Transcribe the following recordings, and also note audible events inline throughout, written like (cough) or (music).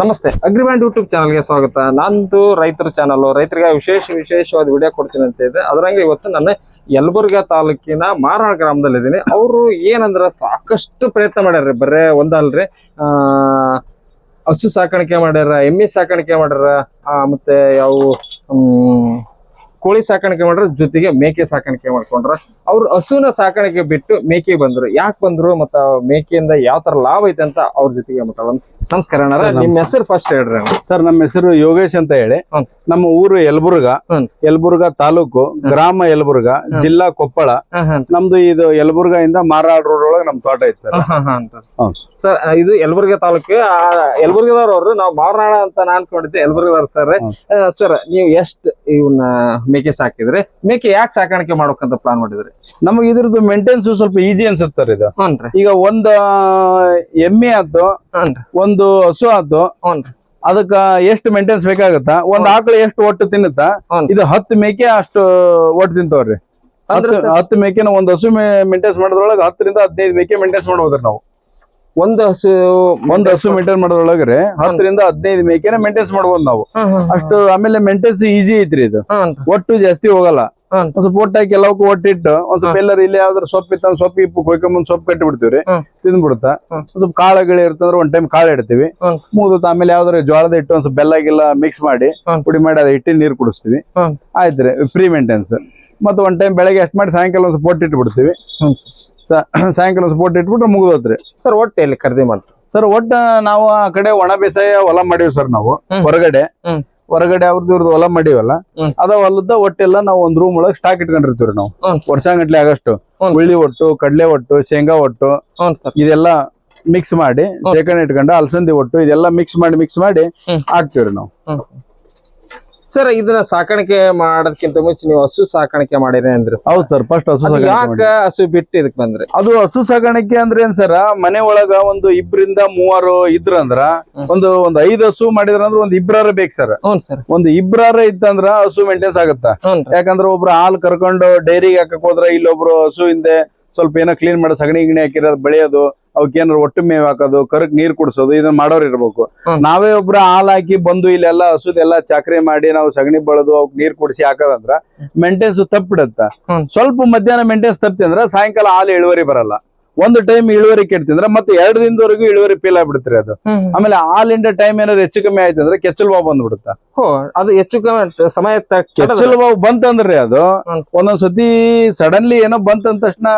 ನಮಸ್ತೆ agreement YouTube ಚಾನಲ್ಗೆ ಸ್ವಾಗತ. ನಂದು ರೈತರ ಚಾನಲ್, ರೈತರಿಗೆ ವಿಶೇಷ ವಿಶೇಷವಾದ ವಿಡಿಯೋ ಕೊಡ್ತೀನಿ ಅಂತ ಇದೆ. ಅದರಂಗೆ ಇವತ್ತು ನನ್ನ ಯಲಬುರ್ಗ ತಾಲೂಕಿನ ಮಾರಾಳ ಗ್ರಾಮದಲ್ಲಿದ್ದೀನಿ. ಅವರು ಏನಂದ್ರೆ ಸಾಕಷ್ಟು ಪ್ರಯತ್ನ ಮಾಡ್ಯಾರ ಬರೇ ಒಂದಲ್ರಿ. ಹಸು ಸಾಕಾಣಿಕೆ ಮಾಡ್ಯಾರ, ಎಮ್ಮೆ ಸಾಕಾಣಿಕೆ ಮಾಡ್ಯಾರ ಮತ್ತೆ ಯಾವ ಕೋಳಿ ಸಾಕಾಣಿಕೆ ಮಾಡ್ರ ಜೊತೆಗೆ ಮೇಕೆ ಸಾಕಾಣಿಕೆ ಮಾಡ್ಕೊಂಡ್ರ. ಅವ್ರು ಹಸುವಿನ ಸಾಕಾಣಿಕೆ ಬಿಟ್ಟು ಮೇಕೆ ಬಂದ್ರು. ಯಾಕೆ ಬಂದ್ರು ಮತ್ತ ಮೇಕೆಯಿಂದ ಯಾವ ತರ ಲಾಭ ಐತೆ ಅಂತ ಅವ್ರ ಜೊತೆಗೆ ಮಾತಾಡೋಣ ನಮಸ್ಕಾರ ನಿಮ್ಮ ಸರ್, ನಿಮ್ ಹೆಸರು ಫಸ್ಟ್ ಹೇಳ್ರಿ ಸರ್ ನಮ್ಮ ಹೆಸರು ಯೋಗೇಶ್ ಅಂತ ಹೇಳಿ. ನಮ್ಮ ಊರು ಯಲಬುರ್ಗ. ಯಲಬುರ್ಗ ತಾಲೂಕು ಗ್ರಾಮ ಯಲಬುರ್ಗ ಜಿಲ್ಲಾ ಕೊಪ್ಪಳ. ನಮ್ದು ಇದು ಯಲಬುರ್ಗ ಇಂದ ಮಾರಾಡ್ ರೋಡ್ ಒಳಗೆ ನಮ್ ತೋಟ ಐತಿ ಸರ್. ಸರ್ ಇದು ಯಲಬುರ್ಗಿ ತಾಲೂಕು ಯಲಬುರ್ಗಿದವ್ರವ್ರು ನಾವು ಬಾವನಾಳ ಅಂತ ನಾ ಅನ್ಕೊಂಡಿದ್ದೆ ಯಲಬುರ್ಗಿದವ್ರ ಸರ್. ಸರ್ ನೀವು ಎಷ್ಟ್ ಇವನ್ನ ಮೇಕೆ ಸಾಕಿದ್ರಿ? ಮೇಕೆ ಯಾಕೆ ಸಾಕಾಣಿಕೆ ಮಾಡ್ಬೇಕಂತ ಪ್ಲಾನ್ ಮಾಡಿದ್ರಿ? ನಮಗೆ ಇದ್ರದ್ದು ಮೇಂಟೆನ್ಸ್ ಸ್ವಲ್ಪ ಈಜಿ ಅನ್ಸುತ್ತೆ ಸರ್ ಇದು. ಈಗ ಒಂದ್ ಎಮ್ಮೆ ಆತು ಒಂದು ಹಸು ಆತು ಅದಕ್ಕ ಎಷ್ಟು ಮೇಂಟೆನ್ಸ್ ಬೇಕಾಗತ್ತ? ಒಂದ್ ಆಕಳ ಎಷ್ಟು ಒಟ್ಟು ತಿನ್ನುತ್ತ. ಇದು ಹತ್ತು ಮೇಕೆ ಅಷ್ಟು ಒಟ್ಟು ತಿಂತವ್ರಿ. ಹತ್ತು ಮೇಕೆನ ಒಂದ್ ಹಸು ಮೇಂಟೆನ್ಸ್ ಮಾಡೋದ್ರೊಳಗೆ ಹತ್ತರಿಂದ ಹದಿನೈದು ಮೇಕೆ ಮೇಂಟೆನ್ಸ್ ಮಾಡ್ಬೋದ್ರಿ ನಾವು. ಒಂದ್ ಹಸು ಒಂದ್ ಹಸು ಮೇಂಟೈನ್ ಮಾಡೋದ್ರೊಳಗ್ರೆ ಹತ್ತರಿಂದ ಹದಿನೈದು ಮೇಕೆನ ಮೇಂಟೈನ್ಸ್ ಮಾಡ್ಬೋದು ನಾವು. ಅಷ್ಟು ಆಮೇಲೆ ಮೇಂಟೈನ್ಸ್ ಈಜಿ ಐತ್ರಿ ಇದು. ಒಟ್ಟು ಜಾಸ್ತಿ ಹೋಗಲ್ಲ. ಒಂದ್ ಸ್ವಲ್ಪ ಒಟ್ಟು ಹಾಕಿ ಎಲ್ಲವಕ್ಕೂ ಒಟ್ಟಿಟ್ಟು ಒಂದ್ ಸ್ವಲ್ಪ ಎಲ್ಲರ ಇಲ್ಲಿ ಯಾವ್ದಾರ ಸೊಪ್ಪು ಇತ್ತ ಸೊಪ್ಪು ಇಪ್ಪು ಕೊಯ್ಕೊಂಬಂದ್ ಸೊಪ್ಪು ಕಟ್ಟಿ ಬಿಡ್ತೀವ್ರಿ ತಿಂದ್ ತಿಂದ್ಬಿಡುತ್ತಾ. ಒಂದ್ ಸ್ವಲ್ಪ ಕಾಳುಗಳು ಇರ್ತಂದ್ರೆ ಒಂದ್ ಟೈಮ್ ಕಾಳು ಇಡ್ತೀವಿ. ಮೂದತ್ತ ಆಮೇಲೆ ಯಾವ್ದಾರ ಜೋಳದ ಹಿಟ್ಟು ಒಂದ್ ಸ್ವಲ್ಪ ಬೆಲ್ಲ ಗಿಲ್ಲ ಮಿಕ್ಸ್ ಮಾಡಿ ಪುಡಿ ಮಾಡಿ ಅದ ಇಟ್ಟಿ ನೀರ್ ಕುಡಿಸ್ತೀವಿ. ಆಯ್ತ್ರಿ ಫ್ರೀ ಮೇಂಟೆನ್ಸ್ ಮತ್ತೆ ಒಂದ್ ಟೈಮ್ ಬೆಳಗ್ಗೆ ಅಷ್ಟ್ ಮಾಡಿ ಸಾಯಂಕಾಲ ಒಂದ್ ಸ್ವಲ್ಪ ಒಟ್ಟಿಟ್ಟು ಸಾ- (clears throat) ಸಾಯಂಕಾಲ ಸ್ಪೋಟ್ ಇಟ್ಬಿಟ್ರೆ ಮುಗಿದೋತ್ರಿ. ಸರ್ ಒಟ್ಟು ಎಲ್ಲಿ ಖರೀದಿ ಮಾಡ್ತೀವಿ ಸರ್ ಒಟ್ಟ ನಾವು ಆ ಕಡೆ ಒಣ ಬೇಸಾಯ ಹೊಲ ಮಾಡೀವಿ ಸರ್ ನಾವು ಹೊರಗಡೆ. ಹೊರಗಡೆ ಅವ್ರದ್ದು ಇವ್ರದ್ದು ಹೊಲ ಮಾಡೀವಲ್ಲ ಅದ ಹೊಲದ ಒಟ್ಟೆಲ್ಲ ನಾವು ಒಂದ್ ರೂಮ್ ಒಳಗೆ ಸ್ಟಾಕ್ ಇಟ್ಕೊಂಡಿರ್ತೀವ್ರಿ ನಾವು. ವರ್ಷಾಂಗಟ್ಲೆ ಆಗಷ್ಟು. ಹ್ಮ್. ಉಳ್ಳಿ ಒಟ್ಟು ಕಡ್ಲೆ ಒಟ್ಟು ಶೇಂಗಾ ಒಟ್ಟು ಇದೆಲ್ಲ ಮಿಕ್ಸ್ ಮಾಡಿ ಶೇಖರಣೆ ಇಟ್ಕೊಂಡು ಅಲಸಂದಿ ಒಟ್ಟು ಇದೆಲ್ಲ ಮಿಕ್ಸ್ ಮಾಡಿ ಮಿಕ್ಸ್ ಮಾಡಿ. ಹಾಕ್ತಿವ್ರಿ ನಾವು. ಸರ್ ಇದನ್ನ ಸಾಕಾಣಿಕೆ ಮಾಡೋದಕ್ಕಿಂತ ಮುಂಚೆ ನೀವು ಹಸು ಸಾಕಾಣಿಕೆ ಮಾಡಿದ್ರೆ ಅಂದ್ರೆ ಹೌದು ಸರ್ ಫಸ್ಟ್ ಹಸು ಸಾಕಾಣಿಕೆ. ಹಸು ಬಿಟ್ಟು ಇದಕ್ ಬಂದ್ರಿ? ಅದು ಹಸು ಸಾಕಾಣಿಕೆ ಅಂದ್ರೆ ಏನ್ ಸರ್ ಮನೆ ಒಳಗ ಒಂದು ಇಬ್ರಿಂದ ಮೂವರು ಇದ್ರಂದ್ರ ಅಂದ್ರ ಒಂದು ಒಂದ್ ಐದ್ ಹಸು ಮಾಡಿದ್ರ ಅಂದ್ರೆ ಒಂದ್ ಇಬ್ರಾರ ಬೇಕು ಸರ್. ಸರ್. ಒಂದ್ ಇಬ್ರಾರ ಇತ್ತಂದ್ರ ಹಸು ಮೇಂಟೆನ್ಸ್ ಆಗತ್ತ? ಯಾಕಂದ್ರ ಯಾಕಂದ್ರೆ ಒಬ್ರು ಹಾಲು ಕರ್ಕೊಂಡು ಡೈರಿಗೆ ಹಾಕಕ್ ಹೋದ್ರ ಇಲ್ಲೊಬ್ರು ಹಸು ಹಿಂದೆ ಸ್ವಲ್ಪ ಏನೋ ಕ್ಲೀನ್ ಮಾಡೋದು ಸಗಣಿ ಗಿಣಿ ಹಾಕಿರೋದು ಬೆಳೆಯೋದು ಅವಕ್ಕೆ ಏನಾರು ಒಟ್ಟು ಮೇವ್ ಹಾಕೋದು ಕರಕ್ ನೀರ್ ಕುಡಿಸೋದು ಇದನ್ನ ಮಾಡೋರ್ ಇರ್ಬೇಕು. ನಾವೇ ಒಬ್ರು ಹಾಲ್ ಹಾಕಿ ಬಂದು ಇಲ್ಲೆಲ್ಲ ಹಸುದೆಲ್ಲ ಚಾಕ್ರಿ ಮಾಡಿ ನಾವು ಸಗಣಿ ಬಳದು ಅವಕ್ ನೀರ್ ಕುಡಿಸಿ ಹಾಕೋದಂದ್ರ ಮೆಂಟೆನ್ಸ್ ತಪ್ಪಿಡತ್ತ. ಸ್ವಲ್ಪ ಮಧ್ಯಾಹ್ನ ಮೆಂಟೆನ್ಸ್ ತಪ್ತಿ ಅಂದ್ರೆ ಸಾಯಂಕಾಲ ಹಾಲು ಇಳುವರಿ ಬರಲ್ಲ ಒಂದು ಟೈಮ್ ಇಳುವರಿ ಕೆಡ್ತಿದ್ರೆ ಮತ್ತೆ ಎರಡು ದಿನದವರೆಗೂ ಇಳುವರಿ ಫೇಲ್ ಆಗ್ಬಿಡ್ತಾರೆ ಅದು. ಆಮೇಲೆ ಆಲ್ ಇಂಡಿಯಾ ಟೈಮ್ ಏನಾದ್ರು ಹೆಚ್ಚು ಕಮ್ಮಿ ಆಯ್ತು ಅಂದ್ರೆ ಕೆಚ್ಚಲ್ ಬಾವು ಬಂದ್ಬಿಡುತ್ತ? ಅದು ಹೆಚ್ಚು ಕಮ್ಮಿ ಸಮಯ ಕೆಚ್ಚಲ್ ಬಾವು ಬಂತಂದ್ರಿ ಅದು ಒಂದೊಂದ್ಸತಿ ಒಂದೊಂದ್ ಸತಿ ಸಡನ್ಲಿ ಏನೋ ಬಂತ ತಕ್ಷಣ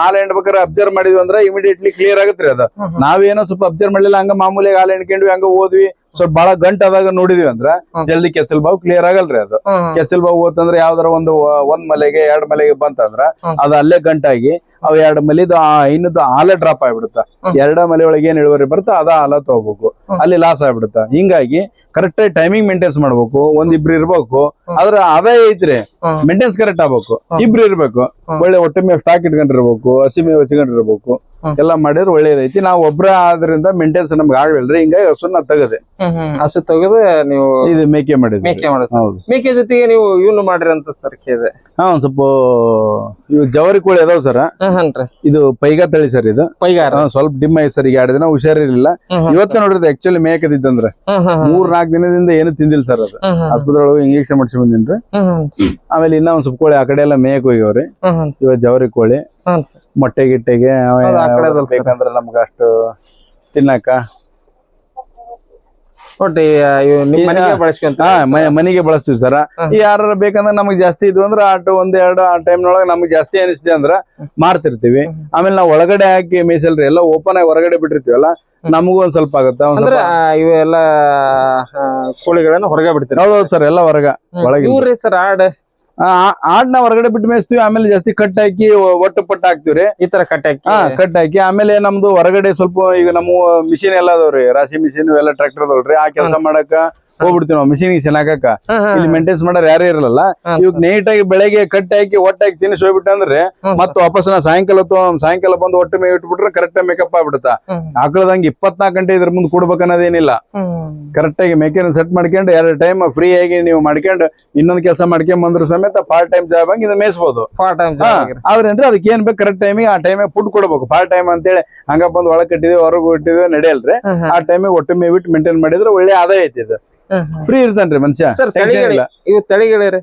ಹಾಲು ಹಿಂಡ್ಬೇಕಾದ್ರೆ ಅಬ್ಸರ್ವ್ ಮಾಡಿದ್ವಿ ಅಂದ್ರೆ ಇಮಿಡಿಯೇಟ್ಲಿ ಕ್ಲಿಯರ್ ಆಗುತ್ತೆ ಅದು. ನಾವೇನೋ ಸ್ವಲ್ಪ ಅಬ್ಸರ್ವ್ ಮಾಡಲಿಲ್ಲ ಹಂಗ ಮಾಮೂಲಿ ಆಲ್ ಹಿಂಡ್ಕೊಂಡ್ವಿ ಹಂಗ ಓದ್ವಿ. ಸ್ವಲ್ಪ ಬಹಳ ಗಂಟ್ ಆದಾಗ ನೋಡಿದ್ವಿ ಅಂದ್ರ. ಜಲ್ದಿ ಕೆಸಲ್ ಬಾವು ಕ್ಲಿಯರ್ ಆಗಲ್ರಿ ಅದು. ಕೆಸಲ್ ಬಾವು ಹೋತಂದ್ರೆ ಯಾವ್ದಾರ ಒಂದು ಒಂದ್ ಮಲೆಗೆ ಎರಡ್ ಮಲೆಗೆ ಬಂತಂದ್ರ. ಅದು ಅಲ್ಲೇ ಗಂಟಾಗಿ ಅವ್ ಎರಡ್ ಮಲಿದು ಆ ಐನದ್ದು ಹಾಲೇ ಡ್ರಾಪ್ ಆಗ್ಬಿಡುತ್ತ. ಎರಡ ಮಲೆ ಒಳಗೆ ಏನ್ ಇಳುವರಿ ಬರುತ್ತ ಅದ ಹಾಲ ತಗೋಬೇಕು. ಅಲ್ಲಿ ಲಾಸ್ ಆಗ್ಬಿಡುತ್ತ. ಹಿಂಗಾಗಿ ಕರೆಕ್ಟ್ ಆಗಿ ಟೈಮಿಂಗ್ ಮೇಂಟೆನ್ಸ್ ಮಾಡ್ಬೇಕು. ಒಂದ್ ಇಬ್ರು ಇರ್ಬೇಕು. ಅದ್ರ ಆದಾಯ ಐತ್ರಿ. ಮೇಂಟೆನ್ಸ್ ಕರೆಕ್ಟ್ ಆಗ್ಬೇಕು. ಇಬ್ರು ಇರ್ಬೇಕು. ಒಳ್ಳೆ ಒಟ್ಟು ಮೇವ್ ಸ್ಟಾಕ್ ಇಟ್ಕೊಂಡಿರ್ಬೇಕು ಹಸಿ ಮೇವ್ ಹಚ್ಕೊಂಡಿರ್ಬೇಕು. ಎಲ್ಲ ಮಾಡಿದ್ರೆ ಒಳ್ಳೇದೈತಿ ನಾವ್ ಒಬ್ರ ಆದ್ರಿಂದ ಮೇಂಟೆನ್ಸ್ ನಮ್ಗೆ ಆಗ್ಲಿಲ್ರಿ ಹಿಂಗಾಗಿ ಹಸುನ ತೆಗದೆ. ಹಸು ತೆಗೆದು ನೀವು ಇದು ಮೇಕೆ ಮಾಡಿದ್ರಿ ಮೇಕೆ ಹೌದು. ಮೇಕೆ ಜೊತೆಗೆ ನೀವು ಇವನು ಮಾಡಿರಂತ ಅಂತ ಸರ್ ಕೇಳಿದೆ. ಹಾ ಒಂದ್ ಸ್ವಲ್ಪ ಇವ್ ಜವರಿ ಕೋಳಿ ಅದಾವ ಸರ್. ಇದು ಪೈಗಾ ತಳಿ ಸರ್ ಇದು. ಪೈಗಾರ ಸ್ವಲ್ಪ ಡಿಮ್ ಐತಿ ಸರ್ ಈಗ ಎರಡು ದಿನ ಹುಷಾರಿರ್ಲಿಲ್ಲ. ಇವತ್ತ ನೋಡ್ರಿ ಆಕ್ಚುಲಿ ಮೇಕದಿತ್ತಂದ್ರ ಹ್ಮ್. ಮೂರ್ ನಾಲ್ಕು ದಿನದಿಂದ ಏನು ತಿಂದಿಲ್ಲ ಸರ್ ಅದು. ಆಸ್ಪತ್ರೆ ಒಳಗೆ ಇಂಜೆಕ್ಷನ್ ಮಾಡಿಸಿ ಬಂದಿನ್ರಿ. ಆಮೇಲೆ ಇನ್ನ ಒಂದ್ ಸ್ವಲ್ಪ ಕೋಳಿ ಆ ಕಡೆ ಎಲ್ಲ ಮೇಕ್ ಹೋಗ್ಯವ್ರಿ ಇವ ಜವರಿ ಕೋಳಿ. ಮೊಟ್ಟೆ ಗಿಟ್ಟೆಗೆ. ಬೇಕಂದ್ರೆ ನಮ್ಗೆ ಅಷ್ಟು ತಿನ್ನಕ ಒಟ್ಟು ಮನೆಗೆ ಬಳಸ್ತೀವಿ ಸರ್. ಯಾರು ಬೇಕಂದ್ರೆ ನಮಗೆ ಜಾಸ್ತಿ ಇದ್ವು ಅಂದ್ರೆ ಆಟೋ ಒಂದ್ ಎರಡು ಆ ಟೈಮ್ನೊಳಗೆ ನಮ್ಗೆ ಜಾಸ್ತಿ ಅನಿಸಿದೆ ಅಂದ್ರ ಮಾರ್ತಿರ್ತೀವಿ. ಆಮೇಲೆ ನಾವು ಒಳಗಡೆ ಹಾಕಿ ಮೀಸಲ್ರಿ ಎಲ್ಲ ಓಪನ್ ಆಗಿ ಹೊರಗಡೆ ಬಿಟ್ಟಿರ್ತೀವಲ್ಲ ನಮಗೂ ಒಂದ್ ಸ್ವಲ್ಪ ಆಗುತ್ತೆ ಅಂದ್ರೆ ಇವೆಲ್ಲ ಕೋಳಿಗಳನ್ನ ಹೊರಗೆ ಬಿಡ್ತೀವಿ ಹೌದೌದು ಸರ್ ಎಲ್ಲ ಹೊರಗ ಒಳಗೆ ಸರ್ ಆಡ್ ಆಡ್ನ ಹೊರಗಡೆ ಬಿಟ್ಟು ಮೇಯಿಸ್ತೀವಿ ಆಮೇಲೆ ಜಾಸ್ತಿ ಕಟ್ ಹಾಕಿ ಒಟ್ಟು ಪಟ್ಟ ಹಾಕ್ತಿವ್ರಿ. ಈ ತರ ಕಟ್ಟಾಕಿ ಹಾ ಕಟ್ ಹಾಕಿ ಆಮೇಲೆ ನಮ್ದು ಹೊರಗಡೆ ಸ್ವಲ್ಪ ಈಗ ನಮ್ಮ ಮಿಷಿನ್ ಎಲ್ಲ ಅದಾವ್ರಿ ರಾಶಿ ಮಿಷಿನ್ ಎಲ್ಲ ಟ್ರ್ಯಾಕ್ಟರ್ ಅದಾವ್ರಿ ಆ ಕೆಲಸ ಮಾಡಕ್ಕ ಮಾಡಕ ಹೋಗ್ಬಿಡ್ತೀವಿ ನಾವು ಮಿಷಿನ್ ಚೆನ್ನಾಗಕ್ಕ ಹಾಕಕ್ಕ ಇಲ್ಲಿ ಮೇಂಟೈನ್ಸ್ ಮಾಡೋರು ಯಾರು ಇರಲ್ಲ ಇವಾಗ ನೈಟ್ ಆಗಿ ಬೆಳಗ್ಗೆ ಕಟ್ ಹಾಕಿ ಒಟ್ಟಾಗಿ ತಿನ್ನಿಸಿ ಹೋಗ್ಬಿಟ್ಟ ಅಂದ್ರೆ. ಮತ್ತೆ ವಾಪಸ್ ನಾ ಸಾಯಂಕಾಲ ಸಾಯಂಕಾಲ ಬಂದು ಒಟ್ಟು ಮೇ ಇಟ್ಬಿಟ್ರೆ ಕರೆಕ್ಟ್ ಮೇಕಪ್ ಆಗ್ಬಿಡುತ್ತಾ. ಆಕಳದಂಗೆ ಇಪ್ಪತ್ನಾಲ್ಕು ಗಂಟೆ ಇದ್ರ ಮುಂದೆ ಕೊಡ್ಬೇಕನ್ನೋದೇನಿಲ್ಲ. ಕರೆಕ್ಟ್ ಆಗಿ ಮೇಕೆನ ಸೆಟ್ ಮಾಡ್ಕೊಂಡು ಎರಡು ಟೈಮ್ ಫ್ರೀ ಆಗಿ ನೀವು ಮಾಡ್ಕೊಂಡು ಇನ್ನೊಂದು ಕೆಲಸ ಮಾಡ್ಕೊಂಡ್ ಬಂದ್ರ ಸಮೇತ ಪಾರ್ಟ್ ಟೈಮ್ ಜಾಬ್ ಆಗಿ ಇದನ್ನ ಮೇಯಿಸಬಹುದು. ಆದ್ರೇನ್ರಿ ಅದಕ್ಕೆ ಏನ್ ಬೇಕು ಕರೆಕ್ಟ್ ಟೈಮಿಗೆ ಆ ಟೈಮಿಗೆ ಫುಡ್ ಕೊಡ್ಬೇಕು ಪಾರ್ಟ್ ಟೈಮ್ ಅಂತೇಳಿ ಹಂಗ ಬಂದು ಒಳಗ್ ಕಟ್ಟಿದ್ವಿ ಹೊರಗೆ ಇಟ್ಟಿದ್ವಿ ನಡೆಯಲ್ರಿ. ಆ ಟೈಮಿಗೆ ಹೊಟ್ಟೆ ಮೇಯ್ಬಿಟ್ಟು ಮೇಂಟೈನ್ ಮಾಡಿದ್ರೆ ಒಳ್ಳೆ ಆದಾಯ ಐತಿ ಇದು. ಫ್ರೀ ಇರ್ತಾನ್ರಿ ಮನುಷ್ಯ. ಇವು ತಳಿಗಳಿರಿ?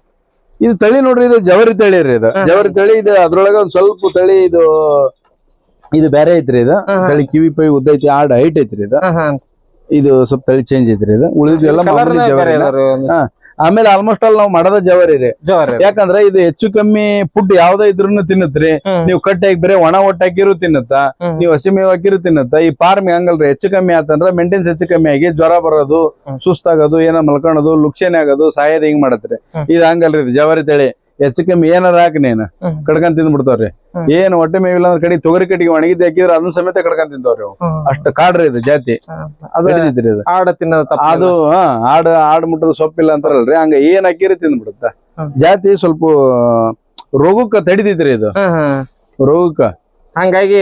ಇದು ತಳಿ ನೋಡ್ರಿ ಇದು ಜವರಿ ತಳಿ ರೀ ಇದು. ಜವರಿ ತಳಿ ಇದು ಅದ್ರೊಳಗ ಒಂದ್ ಸ್ವಲ್ಪ ತಳಿ ಇದು ಇದು ಬೇರೆ ಐತ್ರಿ ಇದು. ತಳಿ ಕಿವಿ ಪೈ ಉದ್ದ ಐತಿ ಆಡ್ ಹೈಟ್ ಐತ್ರಿ ಇದು. ಇದು ಸ್ವಲ್ಪ ತಳಿ ಚೇಂಜ್ ಐತ್ರಿ ಇದು. ಉಳಿದ ಆಮೇಲೆ ಆಲ್ಮೋಸ್ಟ್ ಆಲ್ ನಾವು ಮಾಡೋದ ಜವಾರಿ ರೀ. ಯಾಕಂದ್ರೆ ಇದು ಹೆಚ್ಚು ಕಮ್ಮಿ ಫುಡ್ ಯಾವ್ದೇ ಇದ್ರೂ ತಿನ್ನತ್ರಿ. ನೀವು ಕಟ್ಟಿ ಹಾಕಿ ಬರೀ ಒಣ ಒಟ್ಟ ಹಾಕಿರು ತಿನ್ನತ್ತ ನೀವು ಹಸಿ ಮೇವ್ ಹಾಕಿರು ತಿನ್ನತ್ತ. ಈ ಫಾರ್ಮ್ ಹಂಗಲ್ರಿ ಹೆಚ್ಚು ಕಮ್ಮಿ ಆತಂದ್ರ ಮೇಂಟೆನ್ಸ್ ಹೆಚ್ಚು ಕಮ್ಮಿ ಆಗಿ ಜ್ವರ ಬರೋದು. ಸುಸ್ತಾಗೋದು ಏನೋ ಮಲ್ಕೊಳೋದು ಲುಕ್ಷಣೆ ಆಗೋದು ಸಾಯೋದು ಹಿಂಗ್ ಮಾಡತ್ರಿ. ಇದು ಹಂಗಲ್ರಿ ಜವಾರಿ ತಳಿ. ಹೆಚ್ಚು ಕಮ್ಮಿ ಏನಾರ ಹಾಕಿ ನೀನು. ಕಡ್ಕೊಂಡ್ ತಿಂದ್ಬಿಡ್ತಾವ್ರಿ. ಏನ್ ಹೊಟ್ಟೆ ಮೇವಿಲ್ಲ ಅಂದ್ರೆ ಕಡಿ ತೊಗರಿ ಕಟ್ಟಿಗೆ ಒಣಗಿದ್ದು ಹಾಕಿದ್ರೆ ಅದನ್ನ ಸಮೇತ ಕಡ್ಕೊಂಡ್ ತಿಂತಾವ್ರಿ. ಅಷ್ಟು ಕಾಡ್ರಿ ಇದು ಜಾತಿ. ಅದು ಆಡ ತಿನ್ನೋದು ಅದು ಆಡ್ ಆಡ್ ಮುಟ್ಟದ ಸೊಪ್ಪಿಲ್ಲ ಅಂತಾರಲ್ರಿ. ಹಂಗ ಏನ್ ಹಾಕಿರಿ ತಿಂದ್ಬಿಡುತ್ತ. ಜಾತಿ ಸ್ವಲ್ಪ ರೋಗಕ್ಕ ತಡಿತೈತ್ರಿ ಇದು. ರೋಗಕ್ಕ. ಹಂಗಾಗಿ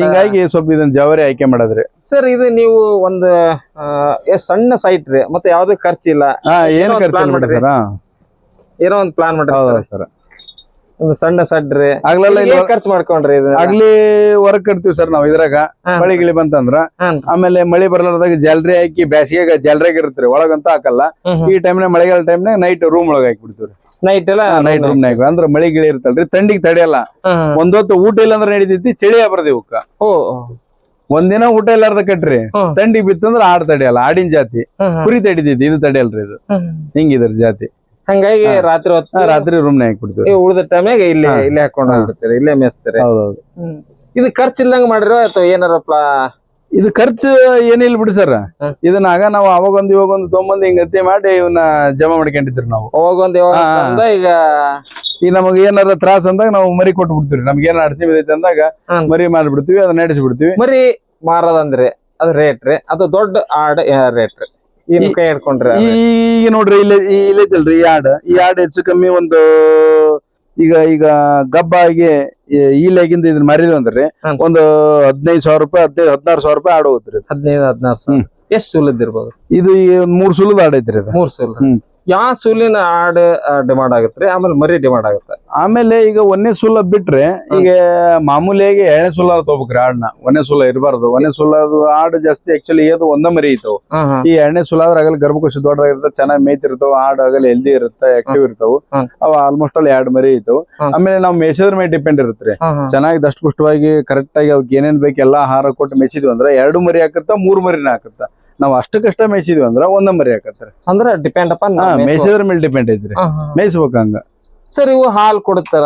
ಹಿಂಗಾಗಿ ಸ್ವಲ್ಪ ಇದನ್ನ ಜವಾರಿ ಆಯ್ಕೆ ಮಾಡದ್ರಿ. ಸರ್ ಇದು ನೀವು ಒಂದು ಸಣ್ಣ ಸೈಟ್ ರೀ ಮತ್ತೆ ಯಾವ್ದು ಖರ್ಚಿಲ್ಲ. ಏನ್ ಖರ್ಚು. ಸರ್? ಏನೋ ಒಂದ್ ಪ್ಲಾನ್ ಮಾಡ್ರಿ ಸರ್. ಒಂದು ಸಣ್ಣ ಸಡ್ರಿ. ಆಗ್ಲೆಲ್ಲ ಖರ್ಚು ಮಾಡ್ಕೊಂಡ್ರಿ ಆಗ್ಲಿ ಹೊರಗ್ ಕಟ್ತೀವಿ ಸರ್ ನಾವ್ ಇದ್ರಾಗ. ಮಳೆ ಗಿಳಿ ಬಂತಂದ್ರ. ಆಮೇಲೆ ಮಳಿ ಬರ್ಲಾರ್ದಾಗ ಜಾಲ್ರಿ ಹಾಕಿ ಬ್ಯಾಸಿಗೆ ಜಾಲ್ರಿಯಾಗ ಇರ್ತೀರಿ ಒಳಗಂತ ಹಾಕಲ್ಲ. ಈ ಟೈಮ್ನ ಮಳೆಗಾಲ ಟೈಮ್ನಾಗ ನೈಟ್ ರೂಮ್ ಒಳಗ ಹಾಕ್ಬಿಡ್ತೀವಿ ನೈಟ್ ಎಲ್ಲ ನೈಟ್ ರೂಮ್ನಾಗ ಅಂದ್ರ ಮಳಿ ಗಿಳಿ ಇರ್ತಲ್ರಿ ತಂಡಿಗೆ ತಡೆಯಲ್ಲ. ಒಂದೊತ್ತು ಊಟ ಇಲ್ಲ ಅಂದ್ರೆ ನಡೀತೈತಿ ಚಳಿ ಬರ್ದಿ ಇವಕ್ಕ ಒಂದಿನ ಊಟ ಇಲ್ಲಾರ್ದ ಕಟ್ರಿ. ತಂಡಿ ಬಿತ್ತಂದ್ರ ಆಡ್ ತಡೆಯಲ್ಲ ಆಡಿನ ಜಾತಿ. ಕುರಿ ತಡಿತೈತಿ ಇದು ತಡೆಯಲ್ರಿ ಇದು. ಹಿಂಗಿದ್ರ ಜಾತಿ. ಹಂಗಾಗಿ ರಾತ್ರಿ ಹೊತ್ತು ರಾತ್ರಿ ರೂಮ್ ಹಾಕ್ಬಿಡ್ತೀವಿ. ಉಳ್ದ ಟೈಮ್ನಾಗ ಇಲ್ಲೇ. ಇಲ್ಲೇ ಹಾಕೊಂಡ್. ಹೋಗ್ಬಿಡ್ತೀರಿ ಇಲ್ಲೇ ಮೇಸ್ತೀರಿ. ಹೌದೌದು. ಇದು ಖರ್ಚು ಇಲ್ದಂಗ ಮಾಡಿರೋ ಅಥವಾ ಏನಾರ ಇದು ಖರ್ಚು ಏನಿಲ್ಲ ಬಿಡಿ ಸರ್. ಹ್ಮ್. ಇದನ್ನ ಆಗ ನಾವು ಅವಾಗ ಒಂದ್ ಇವಾಗ ಒಂದು ಹಿಂಗ್ ಮಾಡಿ ಇವನ್ನ ಜಮಾ ಮಾಡ್ಕೊಂಡಿದ್ರಿ ನಾವು. ಅವಾಗ ಒಂದ್ ಈಗ ಈ ನಮಗೆ ಏನಾರ ತ್ರಾಸ ಅಂದಾಗ ನಾವು ಮರಿ ಕೊಟ್ಟು ಬಿಡ್ತೀವಿ ನಮ್ಗೆ ಏನಾರ ಅಡಚಣೆ ಬಿದ್ದೈತೆ ಅಂದಾಗ. ಮರಿ ಮಾಡ್ಬಿಡ್ತೀವಿ ಅದನ್ನ ನಡೆಸ್ಬಿಡ್ತೀವಿ. ಮರಿ ಮಾರೋದಂದ್ರೆ ಅದು ರೇಟ್ ರೀ. ಅದು ದೊಡ್ಡ ಆಡ್ ರೇಟ್ ರೀ. ಇನ್ ಈ- ಕೈ ಹಿಡ್ಕೊಂಡ್ರಿ ಈಗ ನೋಡ್ರಿ ಇಲ್ಲಿ ಇಲ್ಲಿ ಐತಲ್ರಿ ಈ ಆಡ್ ಈ ಆಡ್ ಹೆಚ್ಚು ಕಮ್ಮಿ ಒಂದು ಈಗ ಈಗ ಗಬ್ಬ ಆಗಿ ಈಲೆಗಿಂದ ಇದನ್ನ ಮರಿದ್ವಿ ಅಂದ್ರಿ. ಒಂದು ಹದಿನೈದು ಸಾವಿರ ರೂಪಾಯಿ ಹದಿನೈದು ಹದಿನಾರು ಸಾವಿರ ರೂಪಾಯಿ ಆಡ್ ಹೋಗ್ತ್ರಿ ಇದು. ಹದಿನೈದು ಹದಿನಾರು ಸಾವಿರ. ಎಷ್ಟು ಎಷ್ಟ್ ಸೂಲದಿರ್ಬೋದು ಇದು ಈಗ ಒಂದ್ ಮೂರ್ ಸುಲದ ಆಡ್ ಐತ್ರಿ ಇದು. ಮೂರ್ ಸೂಲ್ ಹ್ಮ್. ಯಾವ ಸೂಲಿನ ಆಡ್ ಡಿಮಾಂಡ್ ಆಗುತ್ತೆ ಆಮೇಲೆ ಮರಿ ಡಿಮಾಂಡ್ ಆಗುತ್ತೆ. ಆಮೇಲೆ ಈಗ ಒಂದೇ ಸುಲ ಬಿಟ್ರೆ ಈಗ ಮಾಮೂಲಿಯಾಗಿ ಎಳೆ ಸುಲ ತಗೋಬೇಕ್ರಿ ಆಡ್ನ ಒಂದೇ ಸುಲ ಇರಬಾರ್ದು. ಒಂದೇ ಸುಲದು ಆಡ್ ಜಾಸ್ತಿ ಆಕ್ಚುಲಿ ಇದು ಒಂದ ಮರಿ ಇತ್ತು ಈ ಎಣ್ಣೆ ಸುಲ ಆದ್ರೆ ಆಗಲ್ಲ ಗರ್ಭಕೋಶ ದೊಡ್ಡದಾಗಿರುತ್ತೆ ಚೆನ್ನಾಗಿ ಮೇಯ್ತಿರ್ತಾವ ಆಡ್ ಆಗಲಿ ಹೆಲ್ದಿ ಇರುತ್ತೆ ಆಕ್ಟಿವ್ ಇರ್ತಾವ. ಅವ ಆಲ್ಮೋಸ್ಟ್ ಅಲ್ಲಿ ಎರಡು ಮರಿ ಇತ್ತು ಆಮೇಲೆ ನಾವು ಮೇಸಿದ್ರ ಮೇಲೆ ಡಿಪೆಂಡ್ ಇರುತ್ತೆ ಚೆನ್ನಾಗಿ ದಷ್ಟಪುಷ್ಟವಾಗಿ ಕರೆಕ್ಟ್ ಆಗಿ ಅವಕ್ಕೆ ಏನೇನ್ ಬೇಕು ಎಲ್ಲಾ ಆಹಾರ ಕೊಟ್ಟು ಮೇಸಿದ್ವಿ ಅಂದ್ರೆ ಎರಡು ಮರಿ ಹಾಕತ್ತ ಮೂರ್ ಮರಿನ ಹಾಕತ್ತ. ನಾವು ಅಷ್ಟಕ್ಕಷ್ಟ ಮೇಯ್ಸಿದ್ವಿ ಅಂದ್ರೆ ಒಂದ ಮರಿ ಹಾಕತ್ತಾರೆ ಅಂದ್ರೆ ಡಿಪೆಂಡ್ ಅಪ್ಪ ಮೇಯ್ಸಿದ್ರ ಮೇಲೆ ಡಿಪೆಂಡ್ ಐತ್ರಿ. ಮೇಯಿಸ್ಬೇಕು ಹಂಗ. ಸರ್ ಇವು ಹಾಲ್ ಕೊಡುತ್ತಾರ?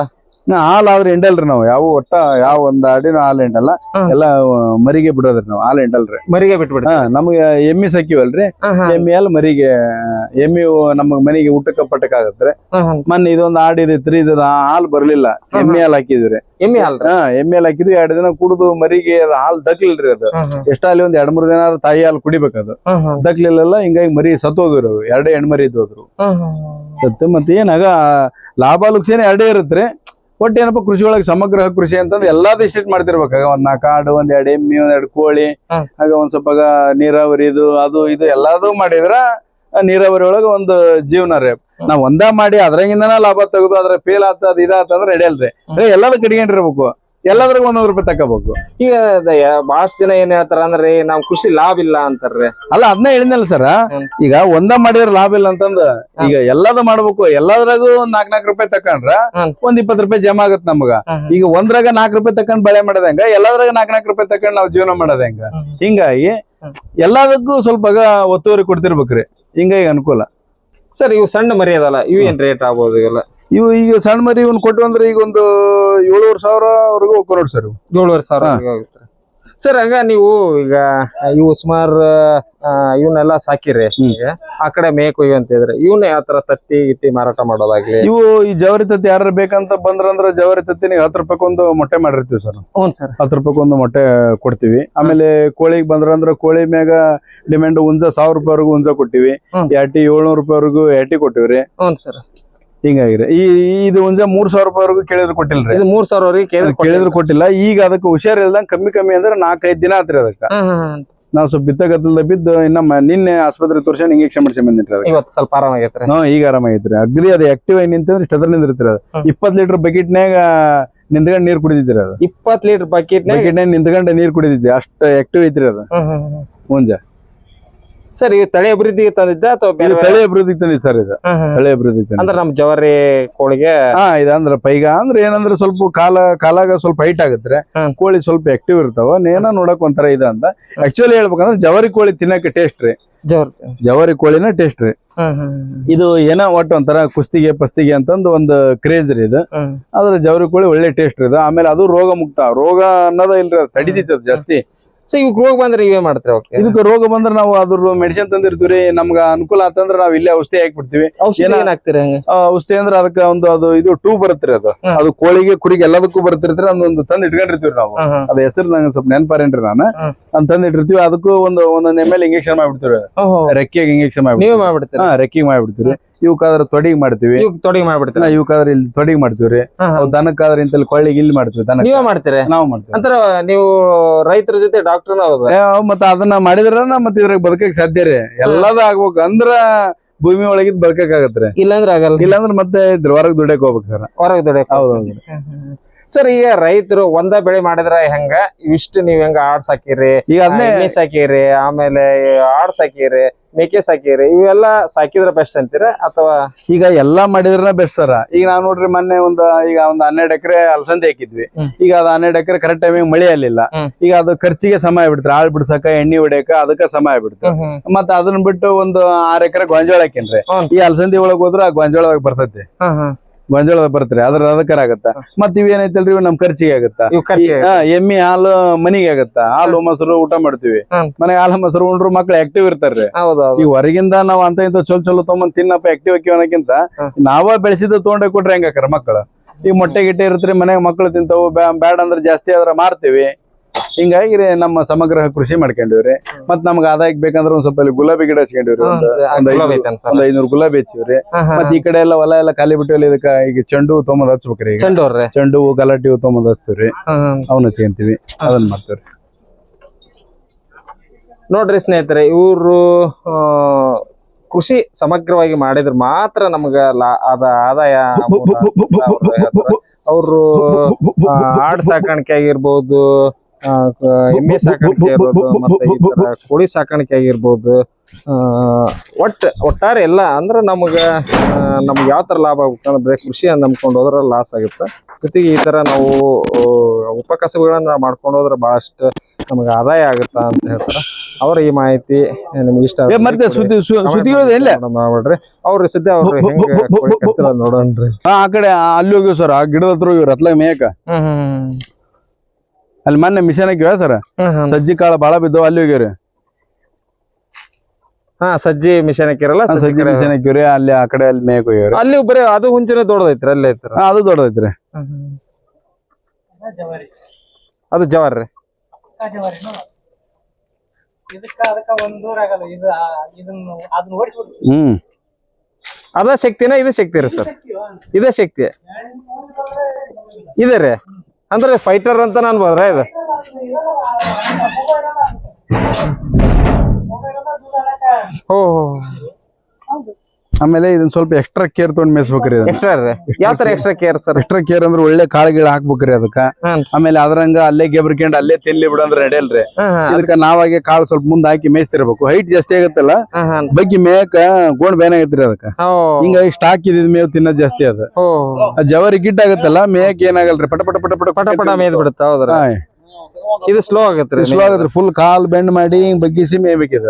ಹಾಲ್ ಆದ್ರೆ ಎಂಡಲ್ರಿ ನಾವು. ಯಾವ ಒಟ್ಟ ಯಾವ ಒಂದ್ ಅಡಿನ ಹಾಲ್ ಎಂಡಲ್ಲ. ಎಲ್ಲ ಮರಿಗೆ ಬಿಡೋದ್ರಿ ನಾವು. ಹಾಲ್ ಎಂಡಲ್ರಿ. ಮರಿಗೆ ಬಿಟ್ಬಿಡ್ರಿ. ಹಾ ನಮ್ಗೆ ಎಮ್ಮಿ ಸಕ್ಕಿವಲ್ರಿ ಎಮ್ಮಿ ಹಾಲ್ ಮರಿಗೆ ಎಮ್ಮಿ ನಮಗ್ ಮನೆಗೆ ಊಟಕ್ಕ ಪಟ್ಟಕ ಆಗತ್ರಿ ಮೊನ್ನೆ ಇದೊಂದ್ ಆಡ್ ಇದ್ರಿ ಇದು ಹಾಲ್ ಬರ್ಲಿಲ್ಲ. ಎಮ್ಮಿ ಹಾಲ್ ಹಾಕಿದ್ರಿ ಎಮ್ಮಿ ಹಾಲ್ ಹಾ ಎಮ್ಮಿ ಹಾಲ್ ಹಾಕಿದ್ವಿ. ಎರಡು ದಿನ ಕುಡಿದು ಮರಿಗೆ ಅದ್ ಹಾಲ್ ದಕ್ಲಿಲ್ರಿ ಅದು. ಅಲ್ಲಿ ಒಂದ್ ಎರಡ್ ಮೂರ್ ದಿನ ತಾಯಿ ಹಾಲ್ ಕುಡಿಬೇಕದು. ದಕ್ಲಿಲ್ಲ ಹಿಂಗಾಗಿ ಮರಿ ಸತ್ತೋದ್ರು ಎರಡೇ ಹೆಣ್ಮರಿ ಇದ್ದೋದ್ರು ಸತ್ತು ಮತ್ತೆ ಏನಾಗ ಲಾಭ ಲುಕ್ಷೇನ ಎರಡೇ ಇರುತ್ತೆ ಒಟ್ಟು ಏನಪ್ಪ ಕೃಷಿ ಒಳಗೆ ಸಮಗ್ರ ಕೃಷಿ ಅಂತಂದ್ರೆ ಎಲ್ಲಾ ಇಷ್ಟಿಟ್ ಮಾಡ್ತಿರ್ಬೇಕಾಗ ಒಂದ್ ನಾಲ್ಕು ಆಡು ಒಂದ್ ಎರಡು ಎಮ್ಮಿ ಒಂದ್ ಎರಡು ಕೋಳಿ ಹಾಗೆ ಆಗ ಒಂದ್ ಸ್ವಲ್ಪ ನೀರಾವರಿ ಇದು ಅದು ಇದು ಎಲ್ಲಾದು ಮಾಡಿದ್ರ ನೀರಾವರಿ ಒಳಗ ಒಂದು ಜೀವನ ರೀ. ನಾವ್ ಒಂದ ಮಾಡಿ ಅದ್ರಾಗಿಂದನ ಲಾಭ ತೆಗೆದು ಅದ್ರ ಫೇಲ್ ಆತ ಅದ್ ಇದಾತ ಅಂದ್ರೆ ನಡೆಯಲ್ರಿ ಎಲ್ಲದೂ ಕಡಿಕೊಂಡಿರ್ಬೇಕು ಎಲ್ಲದ್ರಾಗ ಒಂದೊಂದ್ ರೂಪಾಯಿ ತಗೋಬೇಕು ಈಗ ಬಹಳಷ್ಟು ಜನ ಏನ್ ಹೇಳ್ತಾರ ಅಂದ್ರೆ ನಮ್ ಖುಷಿ ಲಾಭ ಇಲ್ಲ ಅಂತಾರ್ರಿ. ಅಲ್ಲ ಅದನ್ನ ಹೇಳಿದ್ನಲ್ಲ ಸರ್? ಈಗ ಒಂದ ಮಾಡಿದ್ರೆ ಲಾಭ ಇಲ್ಲ ಅಂತಂದ ಈಗ ಎಲ್ಲದ ಮಾಡ್ಬೇಕು ಎಲ್ಲದ್ರಾಗೂ ಒಂದ್ ನಾಕ್ ನಾಲ್ಕು ರೂಪಾಯಿ ತಕೊಂಡ್ರ. ಒಂದ್ ಇಪ್ಪತ್ ರೂಪಾಯಿ ಜಮಾ ಆಗುತ್ತೆ ನಮ್ಗ. ಈಗ ಒಂದ್ರಾಗ ನಾಕ್ ರೂಪಾಯಿ ತಕೊಂಡ್ ಬಳೆ ಮಾಡದಂಗ ಎಲ್ಲದ್ರಾಗ ನಾಕ್ ನಾಲ್ಕು ರೂಪಾಯಿ ತಕೊಂಡ್ ನಾವ್ ಜೀವನ ಮಾಡದಂಗ. ಹಿಂಗಾಗಿ. ಎಲ್ಲದಕ್ಕೂ ಸ್ವಲ್ಪ ಒತ್ತುವರಿ ಕೊಡ್ತಿರ್ಬೇಕ್ರಿ. ಹಿಂಗಾಗಿ ಅನುಕೂಲ. ಸರ್ ಇವು ಸಣ್ಣ ಮರಿ ಅದಲ್ಲ ಇವು ಏನ್ ರೇಟ್ ಆಗ್ಬೋದು ಇವೆಲ್ಲ ಇವು ಈಗ ಸಣ್ಣ ಮರಿ ಇವ್ನ ಕೊಟ್ಟು ಅಂದ್ರೆ ಈಗ ಒಂದು ಏಳುವರೆ ಸಾವಿರವರೆಗೂ ಹೋಗ್ಕೊ ನೋಡಿ ಸರ್ ಏಳುವರೆ ಸಾವಿರ. ಆಗುತ್ತೆ. ಸರ್ ಹಂಗ ನೀವು ಈಗ ಇವು ಸುಮಾರು ಇವನ್ನೆಲ್ಲ ಸಾಕಿರಿ. ಈಗ. ಆ ಕಡೆ ಮೇಕ್ ಅಂತ ಇದ್ರೆ ಇವನ್ ಯಾವ ತರ ತತ್ತಿ ಗಿತ್ತಿ ಮಾರಾಟ ಮಾಡೋದಾಗ್ಲಿ? ಇವು ಈ ಜವರಿ ತತ್ತಿ ಯಾರು ಬೇಕಂತ ಬಂದ್ರಂದ್ರ ಜವರಿ ತತ್ತಿ ನೀವು ಹತ್ತು ರೂಪಾಯಿ ಮೊಟ್ಟೆ ಮಾಡಿರ್ತೀವಿ ಸರ್ ಹ್ಞೂ ಸರ್. ಹತ್ತು ರೂಪಾಯಿ ಒಂದು ಮೊಟ್ಟೆ ಕೊಡ್ತೀವಿ. ಆಮೇಲೆ ಕೋಳಿಗೆ ಬಂದ್ರಂದ್ರೆ ಕೋಳಿ ಮ್ಯಾಗ ಡಿಮ್ಯಾಂಡ್ ಹುಂಜ ಸಾವಿರ ರೂಪಾಯಿವರೆಗೂ ಹುಂಜ ಕೊಟ್ಟಿವಿ. ಯಾಟಿ ಎಟಿ ಏಳ್ನೂರು ರೂಪಾಯಿವರೆಗೂ ಎಟಿ ಕೊಟ್ಟಿವ್ರಿ. ಹ್ಞೂ ಸರ್. ಹಿಂಗಾಗಿರಿ ಈ ಇದು ಒಂದ್ ಮೂರ್ ಸಾವಿರ ರೂಪಾಯಿವರೆಗೂ ಕೇಳಿದ್ರು ಕೊಟ್ಟಿಲ್ರಿ. ಇದು ಮೂರ್ ಸಾವಿರವರೆಗೆ ಕೇಳಿದ್ರೆ ಕೊಟ್ಟಿಲ್ಲ. ಈಗ ಅದಕ್ಕೆ ಹುಷಾರ್ ಇಲ್ದಂಗ ಕಮ್ಮಿ ಕಮ್ಮಿ ಅಂದ್ರೆ ನಾಲ್ಕೈದು ದಿನ ಆತ್ರಿ ಅದಕ್ಕೆ. ನಾವ್ ಸ್ವಲ್ಪ ಬಿತ್ತಗತ್ತಲ್ದ ಬಿದ್ದು ಇನ್ನ ನಿನ್ನೆ ಆಸ್ಪತ್ರೆ ತೋರ್ಸ್ಕೊಂಡು ಇಂಜೆಕ್ಷನ್ ಮಾಡ್ಸಿ ಬಂದಿಟ್ರಿ ಇವತ್ತು ಸ್ವಲ್ಪ ಆರಾಮಾಗೈತ್ರಿ. ಹಾ ಈಗ ಆರಾಮಾಗೈತ್ರಿ. ಅಗ್ರಿ ಅದು ಆಕ್ಟಿವ್ ಆಗಿ ನಿಂತಂದ್ರೆ ಇಷ್ಟದ್ರ ನಿಂದಿರ್ತೀರಿ ಅದು. ಇಪ್ಪತ್ ಲೀಟರ್ ಬಕೆಟ್ನ್ಯಾಗ ನಿಂತ್ಕೊಂಡ್ ನೀರ್ ಕುಡಿದಿದ್ರಿ ಅದು. ಇಪ್ಪತ್ ಲೀಟರ್ ಬಕೆಟ್ನಾಗ ಬಕೆಟ್ನ್ಯಾಗ ನಿಂತ್ಕೊಂಡ್ ನೀರ್ ಕುಡಿದಿದ್ದೆ ಅಷ್ಟ ಆಕ್ಟಿವ್ ಐತ್ರಿ ಅದು. ಮುಂಜ. ಸರ್ ಈ ತಳಿ ಅಭಿವೃದ್ಧಿಗೆ ತಂದಿದ್ದ ಅಥವಾ ಬೇರೆ ಇದು ತಳಿ ಅಭಿವೃದ್ಧಿಗೆ ತಂದಿ ಸರ್ ಇದು. ಹ್ಮ್, ಹ್ಮ್. ತಳಿ ಅಭಿವೃದ್ಧಿಗೆ ಅಂದ್ರೆ ನಮ್ ಜವಾರಿ ಕೋಳಿಗೆ ಹಾ ಇದಂದ್ರ ಅಂದ್ರ ಪೈಗ ಅಂದ್ರೆ ಏನಂದ್ರೆ ಸ್ವಲ್ಪ ಕಾಲ ಕಾಲಾಗ ಸ್ವಲ್ಪ ಹೈಟ್ ಆಗುತ್ತೆ ಹ್ಮ್. ಕೋಳಿ ಸ್ವಲ್ಪ ಆಕ್ಟಿವ್ ಇರ್ತಾವ. ನೇನ ನೋಡಕ್ ಒಂಥರ ಇದ ಅಂತ. ಆಕ್ಚುಲಿ ಹೇಳ್ಬೇಕಂದ್ರೆ ಜವರಿ ಕೋಳಿ ತಿನ್ನಕ್ಕೆ ಟೇಸ್ಟ್ ರೀ. ಜವಾರಿ. ಜವರಿ ಕೋಳಿನ ಟೇಸ್ಟ್ ರೀ. ಹ್ಮ್ ಹ್ಮ್ ಇದು ಏನೋ ಒಟ್ಟು ಒಂಥರ ಕುಸ್ತಿಗೆ ಪಸ್ತಿಗೆ ಅಂತಂದು ಒಂದು ಕ್ರೇಜ್ ರೀ ಇದು. ಹ್ಮ್. ಆದ್ರೆ ಜವರಿ ಕೋಳಿ ಒಳ್ಳೆ ಟೇಸ್ಟ್ ರೀ ಇದು. ಆಮೇಲೆ ಅದು ರೋಗ ಮುಕ್ತ. ರೋಗ ಅನ್ನೋದ ಇಲ್ರಿ ತಡಿದಿತ್ತು ತಡಿತೈತಿ ಅದು ಜಾಸ್ತಿ. ಸೊ ರೋಗ ಬಂದ್ರೆ ಇವೇ ಮಾಡ್ತಾರೆ? ಓಕೆ ಇದಕ್ಕೆ ರೋಗ ಬಂದ್ರೆ ನಾವು ಅದ್ರ ಮೆಡಿಸಿನ್ ತಂದಿರ್ತೀವಿ ನಮ್ಗ ಅನುಕೂಲ ಆತಂದ್ರ ನಾವ್ ಇಲ್ಲೇ ಔಷಧಿ ಹಾಕ್ಬಿಡ್ತೀವಿ. ಔಷಧಿ ಏನ- ಏನ್ ಹಾಕ್ತೀರಿ ಹಂಗೆ? ಆ ಔಷಧಿ ಅಂದ್ರೆ ಅದಕ್ಕೆ ಒಂದು ಅದು ಇದು ಟೂ ಬರುತ್ತೆ ಅದು. ಅದು ಕೋಳಿಗೆ ಕುರಿಗೆ ಎಲ್ಲದಕ್ಕೂ ಬರ್ತಿರ್ತೀರಿ ಅದೊಂದು ತಂದು ಇಟ್ಕೊಂಡಿರ್ತೀವಿ ನಾವು. ಅದ ಹೆಸರು ನಂಗೆ ಸ್ವಲ್ಪ ನೆನಪಾರೇನ್ರಿ ನಾನು. ಅಂತ ತಂದು ಇಟ್ಟಿರ್ತೀವಿ. ಅದಕ್ಕೂ ಒಂದು ಒಂದೊಂದ್ ಎಂ ಎಲ್ ಇಂಜೆಕ್ಷನ್ ಮಾಡ್ಬಿಡ್ತೀವಿ ರೆಕ್ಕೆಗೆ ಇಂಜೆಕ್ಷನ್ ಮಾಡ್ಬಿಡ್ತೀವಿ. ಮಾಡ್ಬಿಡ್ತೀರಿ? ಹಾ ರೆಕ್ಕಿಗೆ ಮಾಡ್ಬಿಡ್ತೀವಿ ಇವಕ್ಕಾದ್ರೆ ತೊಡಗಿ ಮಾಡ್ತೀವಿ. ಇವ್ ತೊಡಗಿ ಮಾಡ್ಬಿಡ್ತೀವಿ ಇವಕ್ಕಾದ್ರೆ ಇಲ್ಲಿ ತೊಡಿಗೆ ಮಾಡ್ತೀವ್ರಿ. ಅವು ದನಕ್ಕಾದ್ರೆ ಇಂತಲ್ಲಿ ಕೊಳ್ಳಿಗೆ ಇಲ್ಲಿ ಮಾಡ್ತೀವಿ ದನ ನೀವೇ ಮಾಡ್ತೀರಿ? ನಾವು ಮಾಡ್ತೀವಿ. ಅಂತರ ನೀವು ರೈತರ ಜೊತೆ ಡಾಕ್ಟರ್ನ ಹೌದ ಏ, ಅವ್ ಮತ್ತ ಅದನ್ನ ಮಾಡಿದ್ರ ಮತ್ತೆ ಇದ್ರಾಗ ಬದುಕಕ್ ಸಾಧ್ಯ ರೀ. ಎಲ್ಲದ ಆಗ್ಬೇಕು ಅಂದ್ರ ಭೂಮಿ ಒಳಗಿದ್ ಬದುಕಕ್ ಆಗತ್ರಿ ಇಲ್ಲಾಂದ್ರೆ ಆಗಲ್ಲ ಇಲ್ಲಾಂದ್ರ ಮತ್ತೆ ಇದ್ರ ಹೊರಗ್ ದುಡ್ಯಕ್ ಹೋಗ್ಬೇಕು ಸರ್. ಹೊರಗೆ ದುಡಿಯಕ್ ಹೌದೌದು ಸರ್ ಈಗ ರೈತರು ಒಂದ ಬೆಳೆ ಮಾಡಿದ್ರ ಹೆಂಗ? ಇಷ್ಟು ನೀವ್ ಹೆಂಗ ಆಡ್ಸ್ ಹಾಕಿರಿ ಈಗ ಅದನ್ನೇ ಎಮ್ಮೆ ಸಾಕಿರಿ ಆಮೇಲೆ ಆಡ್ಸ್ ಹಾಕಿರಿ ಮೇಕೆ ಸಾಕಿರಿ ಇವೆಲ್ಲ ಸಾಕಿದ್ರ ಬೆಸ್ಟ್ ಅಂತೀರ ಅಥವಾ? ಈಗ ಎಲ್ಲಾ ಮಾಡಿದ್ರ ಬೆಸ್ಟ್ ಸರ್ ಈಗ ನಾವ್ ನೋಡ್ರಿ ಮೊನ್ನೆ ಒಂದ್ ಈಗ ಒಂದ್ ಹನ್ನೆರಡ್ ಎಕರೆ ಅಲಸಂದಿ ಹಾಕಿದ್ವಿ. ಈಗ ಅದ್ ಹನ್ನೆರಡ್ ಎಕರೆ ಕರೆಕ್ಟ್ ಟೈಮಿಗೆ ಮಳೆ ಅಲ್ಲಿಲ್ಲ. ಈಗ ಅದು ಖರ್ಚಿಗೆ ಸಮಯ ಬಿಡ್ತಾರೆ. ಆಳ್ ಬಿಡ್ಸಕ ಎಣ್ಣೆ ಹೊಡಿಯಕ ಅದಕ್ಕ ಸಮಯ ಬಿಡ್ತು ಮತ್ತ ಅದನ್ನ ಬಿಟ್ಟು ಒಂದು ಆರ್ ಎಕರೆ ಗೊಂಜಾಳ ಹಾಕಿನ್ರಿ. ಈ ಅಲಸಂದಿ ಒಳಗ್ ಹೋದ್ರ ಆ ಗೊಂಜಾಳದಾಗ ಬರ್ತೈತಿ. ಗೊಂಜಾಳದಾಗ ಬರ್ತಾರೆ ಅದ್ರ ಅದಕ್ಕರ ಆಗತ್ತ? ಮತ್ ಇವೇನೈತಲ್ರಿ ಇವ್ ನಮ್ ಖರ್ಚಿಗೆ ಆಗತ್ತ? ಇವ್ ಎಮ್ಮಿ ಹಾಲು ಮನಿಗೆ ಆಗತ್ತ? ಹಾಲು ಮೊಸರು ಊಟ ಮಾಡ್ತೀವಿ. ಮನೆ ಮನೆಗೆ ಹಾಲು ಮೊಸರು ಉಂಡ್ರು ಮಕ್ಳು ಆಕ್ಟಿವ್ ಇರ್ತಾರ್ರಿ. ಈ ಹೊರಗಿಂದ ನಾವ್ ಅಂತ ಇಂತ ಚೊಲ್ ಚಲೋ ತಗೊಂಡ್ ತಿನ್ನಪ್ಪ ಆಕ್ಟಿವ್ ಆಕಿವ್ ಅನ್ನಕ್ಕಿಂತ. ನಾವ ಬೆಳೆಸಿದ ತೊಗೊಂಡೆ ಕೊಟ್ರೆ ಹೆಂಗಾಕರ ಮಕ್ಕಳು ಈ ಮೊಟ್ಟೆ ಗಿಟ್ಟೆ ಇರತ್ರಿ ಮನ್ಯಾಗ ಮಕ್ಳು ತಿಂತಾವು ಬ್ಯಾ- ಬ್ಯಾಡ ಅಂದ್ರೆ ಜಾಸ್ತಿ ಆದ್ರ ಮಾರ್ತೀವಿ. ಹಿಂಗಾಗಿ ರೀ ನಮ್ಮ ಸಮಗ್ರ ಕೃಷಿ ಮಾಡ್ಕೊಂಡಿವ್ರಿ. ಮತ್ ನಮ್ಗೆ ಆದಾಯಕ್ ಬೇಕಂದ್ರೆ ಒಂದ್ ಸ್ವಲ್ಪ ಇಲ್ಲಿ ಗುಲಾಬಿ ಗಿಡ ಹಚ್ಕೊಂಡಿವ್ರಿ. ಒಂದ್ ಒಂದ್ ಐನೂರು- ಒಂದ್ ಐನೂರು ಗುಲಾಬಿ ಹಚ್ಚಿವ್ರಿ. ಮತ್ ಈ ಕಡೆ ಎಲ್ಲ ಹೊಲ ಎಲ್ಲ ಖಾಲಿ ಬಿಟ್ಟು ಇದಕ್ಕ ಈಗ ಚೆಂಡು ಹೂ ತೊಗೊಂಡ್ ಹಚ್ಬೇಕ್ರಿ ಈಗ. ಚೆಂಡು ಅವ್ರೆ ಚೆಂಡು ಹೂ ಗಲಾಟಿ ಹೂ ತೊಗೊಂಬಂದ್ ಹಚ್ತೀವ್ರಿ. ಅವನ್ನ ಹಚ್ಕೊಂತೀವಿ. ಅದನ್ನ ಮಾಡ್ತೀವ್ರಿ. ನೋಡ್ರಿ ಸ್ನೇಹಿತರೆ ಇವರು ಕೃಷಿ ಸಮಗ್ರವಾಗಿ ಮಾಡಿದ್ರೆ ಮಾತ್ರ ನಮ್ಗೆ ಲಾ- ಅದ ಆದಾಯ ಅವರು ಆಡ್ ಸಾಕಾಣಿಕೆ ಆಗಿರ್ಬೋದು ಎಮ್ಮೆ ಸಾಕಾಣಿಕೆ ಇರ್ಬೋದು ಮತ್ತೆ ಈ ತರ ಕೋಳಿ ಸಾಕಾಣಿಕೆ ಆಗಿರ್ಬೋದು. ಆ, ಒಟ್ಟ ಒಟ್ಟಾರೆ ಎಲ್ಲ ಅಂದ್ರೆ ನಮಗ ನಮ್ಗೆ ಯಾವ ತರ ಲಾಭ ಆಗುತ್ತೆ ಅಂದ್ರೆ ಕೃಷಿ ನಂಬ್ಕೊಂಡು ಹೋದ್ರೆ ಲಾಸ್ ಆಗುತ್ತೆ. ಜೊತೆಗೆ ಈ ತರ ನಾವು ಉಪಕಸಬುಗಳನ್ನ ಮಾಡ್ಕೊಂಡು ಹೋದ್ರೆ ಬಹಳಷ್ಟು ನಮಗೆ ಆದಾಯ ಆಗುತ್ತಾ ಅಂತ ಹೇಳ್ತಾರೆ. ಅವ್ರ ಈ ಮಾಹಿತಿ ನಿಮ್ಗೆ ಇಷ್ಟ ಮಾಡ್ರಿ ಅವ್ರ ಸುದ್ದಿ ಅವ್ರ ನೋಡೋಣ್ರಿ. ಆ ಕಡೆ ಅಲ್ಲಿ ಹೋಗಿವ್ ಸರ್ ಆ ಗಿಡದ ಹತ್ರ ಹೋಗಿವ್ರಿ ಮೇಯಕ ಹ್ಮ್ ಹ್ಮ್. ಅಲ್ಲಿ ಮೊನ್ನೆ ಮಿಷನ್ ಹಾಕಿವ ಸರ್ ಸಜ್ಜಿ ಕಾಳು ಬಾಳ ಬಿದ್ದವ ಅಲ್ಲಿ ಹೋಗ್ಯವ್ರಿ. ಹಾ ಸಜ್ಜಿ ಮಿಷನ್ ಹಾಕಿರಲ್ಲ ಸಜ್ಜಿ ಮಿಷನ್ ಹಾಕಿವ್ರಿ ಅಲ್ಲಿ ಆ ಕಡೆ ಅಲ್ಲಿ ಮೇಕ್ ಹೋಗ್ಯವ್ರಿ. ಅಲ್ಲಿ ಬರೀ ಅದು ಹುಂಚಿನ ದೊಡ್ಡದೈತ್ರಿ ಅಲ್ಲೇ ಐತ್ರ. ಅದು ದೊಡ್ಡದೈತ್ರಿ. ಅದು ಜವಾರಿ. ರೀ ಹ್ಮ್. ಅದ ಶಕ್ತಿನ ಇದು ಶಕ್ತಿ ರೀ ಸರ್. ಇದೇ ಶಕ್ತಿ. ಇದೆ ರೀ. ಅಂದ್ರೆ ಫೈಟರ್ ಅಂತ ನಾನು ಬರ ಇದು ಓ ಆಮೇಲೆ ಇದನ್ನ ಸ್ವಲ್ಪ ಎಕ್ಸ್ಟ್ರಾ ಕೇರ್ ತೊಗೊಂಡ್ ಮೇಯಿಸ್ಬೇಕ್ರಿ ಎಕ್ಸ್ಟ್ರಾ ರೀ? ಯಾವ ತರ extra care sir? Extra care ಅಂದ್ರೆ ಒಳ್ಳೆ ಕಾಳುಗಳು ಗಿಳ ಹಾಕ್ಬೇಕ್ರಿ ಅದಕ್ಕ. ಆಮೇಲೆ ಅದ್ರಂಗ ಅಲ್ಲೇ ಗೆಬ್ರಿಕೊಂಡ್ ಅಲ್ಲೇ ತಿನ್ಲಿ ಬಿಡಂದ್ರೆ ನಡೆಯಲ್ರಿ. ಇದಕ್ಕ ನಾವಾಗೆ ಕಾಳು ಸ್ವಲ್ಪ ಮುಂದೆ ಹಾಕಿ ಮೇಯಿಸ್ತಿರ್ಬೇಕು. ಹೈಟ್ ಜಾಸ್ತಿ ಆಗತ್ತಲ್ಲ? ಬಗ್ಗಿ ಮೇಯಕ ಗೋಣ್ ಬೇನ ಆಗತ್ರಿ ಅದಕ್ಕ. ಹಿಂಗಾಗಿ ಸ್ಟಾಕ್ ಇದಿದ್ ಮೇವ್ ತಿನ್ನೋದ್ ಜಾಸ್ತಿ ಅದ. ಜವರಿ ಗಿಡ್ ಆಗತ್ತಲ್ಲ ಮೇಯಕ್ ಏನಾಗಲ್ರಿ? ಪಟ ಪಟ ಪಟ ಪಟ ಪಟ ಪಟ ಮೇಯ್ದ್ ಬಿಡುತ್ತ ಹೌದ್ರಿ. ಇದು ಸ್ಲೋ ಆಗತ್ರಿ ಸ್ಲೋ ಆಗತ್ರಿ. ಫುಲ್ ಕಾಲ್ ಬೆಂಡ್ ಮಾಡಿ ಬಗ್ಗಿಸಿ ಮೇಯ್ಬೇಕಿದ.